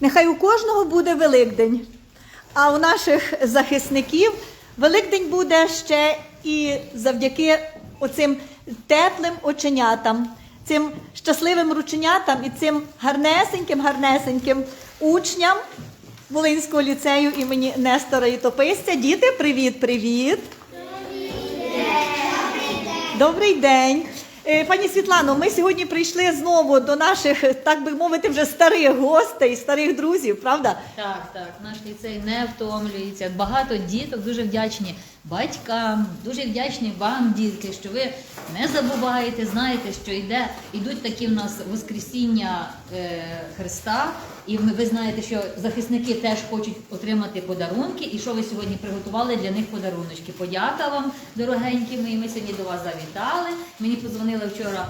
Нехай у кожного буде Великдень, а у наших захисників Великдень буде ще і завдяки оцим теплим оченятам, цим щасливим рученятам і цим гарнесеньким, гарнесеньким учням Волинського ліцею імені Нестора Ітописця. Діти, привіт, привіт! Добрий день. Е, Пані Світлано, ми сьогодні прийшли знову до наших, так би мовити, вже старих гостей, старих друзів, правда? Так, так, наш ліцей не втомлюється. Багато діток дуже вдячні батькам, дуже вдячні вам, дітки, що ви не забуваєте, знаєте, що йде, йдуть такі в нас Воскресіння е, Христа. І ви знаєте, що захисники теж хочуть отримати подарунки. І що ви сьогодні приготували для них подаруночки? Подяка вам, дорогенькі мої. Ми сьогодні до вас завітали. Мені подзвонила вчора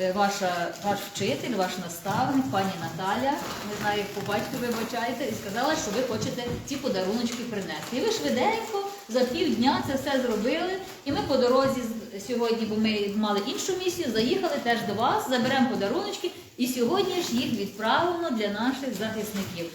Е, Ваша, ваш вчитель, ваш наставник, пані Наталя, не знаю, як по батьку вибачаєте, і сказала, що ви хочете ці подаруночки принести. І ви швиденько за півдня це все зробили. І ми по дорозі сьогодні, бо ми мали іншу місію, заїхали теж до вас, заберемо подаруночки, і сьогодні ж їх відправимо для наших захисників.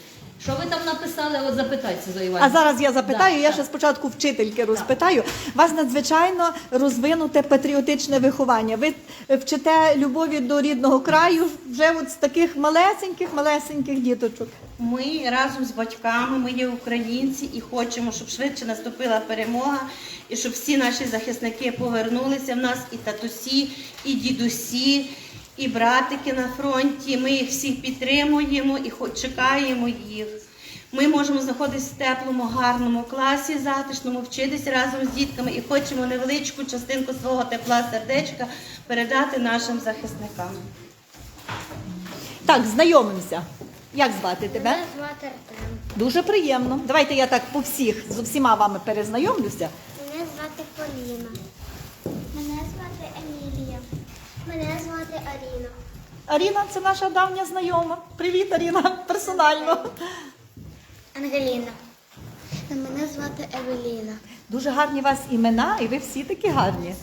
Що ви там написали? От запитайте, Зоя А зараз я запитаю, Да, я так. ще спочатку вчительки розпитаю. У вас надзвичайно розвинуте патріотичне виховання. Ви вчите любові до рідного краю вже от з таких малесеньких, малесеньких діточок. Ми разом з батьками, ми є українці і хочемо, щоб швидше наступила перемога, і щоб всі наші захисники повернулися в нас, і татусі, і дідусі, і братики на фронті. Ми їх всіх підтримуємо і чекаємо їх. Ми можемо знаходитися в теплому, гарному класі, затишному, вчитися разом з дітками і хочемо невеличку частинку свого тепла сердечка передати нашим захисникам. Так, знайомимося. Як звати тебе? Мене звати Артем. Дуже приємно. Давайте я так по всіх з усіма вами перезнайомлюся. Мене звати Поліна. Мене звати Емілія. Мене звати Аріна. Аріна це наша давня знайома. Привіт, Аріна, персонально. Ангеліна. Мене звати Евеліна. Дуже гарні у вас імена, і ви всі такі гарні.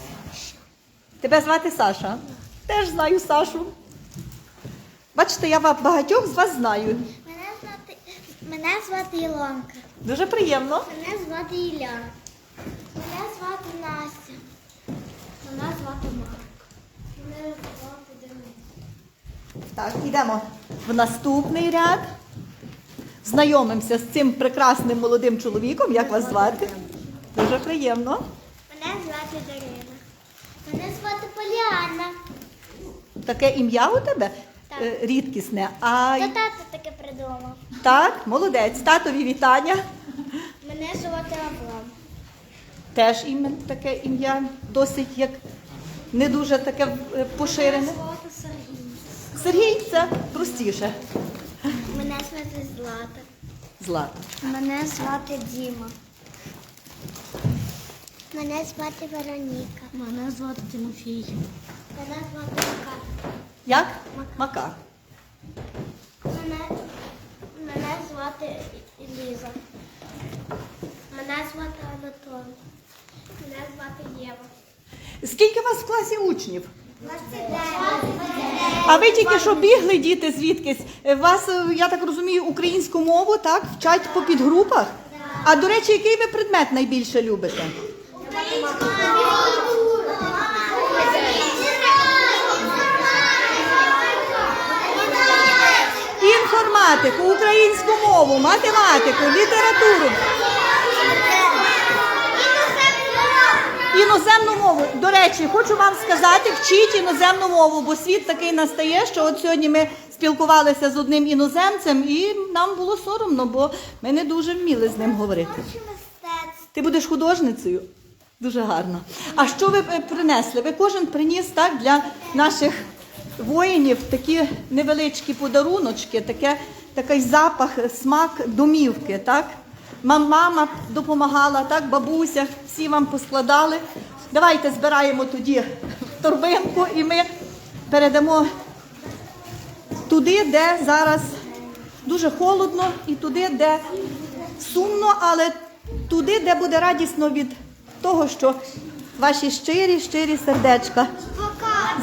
Тебе звати Саша? Теж знаю Сашу. Бачите, я багатьох з вас знаю. Мене звати, мене звати Ілонка. Дуже приємно. Мене звати Ілля. Мене звати Настя. Мене звати Марк. Мене звати Денис. Так, йдемо в наступний ряд. Знайомимося з цим прекрасним молодим чоловіком. Як вас звати? Дуже приємно. Мене звати Дарина. Мене звати Поліанна. Таке ім'я у тебе Так. Е, рідкісне. А То тато таке придумав. так, молодець. Татові вітання. Мене звати Авлам. Теж ім'я таке ім'я досить як не дуже таке е, поширене. звати Сергій. Сергій це простіше. Мене звати Злата. Злата. Мене звати Діма. Мене звати Вероніка. Мене звати Тимофій. Мене звати Макар. Як? Макар. Мене, мене звати Ліза. Мене звати Анатолій. Мене звати Єва. Скільки у вас в класі учнів? 29. А ви тільки що бігли, діти, звідкись? Е, Вас, е, я так розумію, українську мову так вчать по підгрупах? А до речі, який ви предмет найбільше любите? Інформатику, українську мову, математику, літературу, іноземну мову. До речі, хочу вам сказати, вчіть іноземну мову, бо світ такий настає, що от сьогодні ми спілкувалися з одним іноземцем, і нам було соромно, бо ми не дуже вміли з ним говорити. Ти будеш художницею? Дуже гарно. А що ви принесли? Ви кожен приніс так для наших воїнів такі невеличкі подаруночки, таке, такий запах, смак домівки, так? Мам- Мама допомагала, так, бабуся, всі вам поскладали. Давайте збираємо тоді торбинку і ми передамо туди, де зараз дуже холодно, і туди, де сумно, але туди, де буде радісно від того, що ваші щирі, щирі сердечка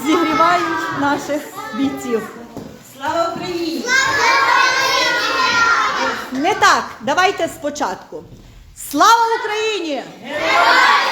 зігрівають наших бійців. Слава Україні! Не так, давайте спочатку. Слава Україні! Героям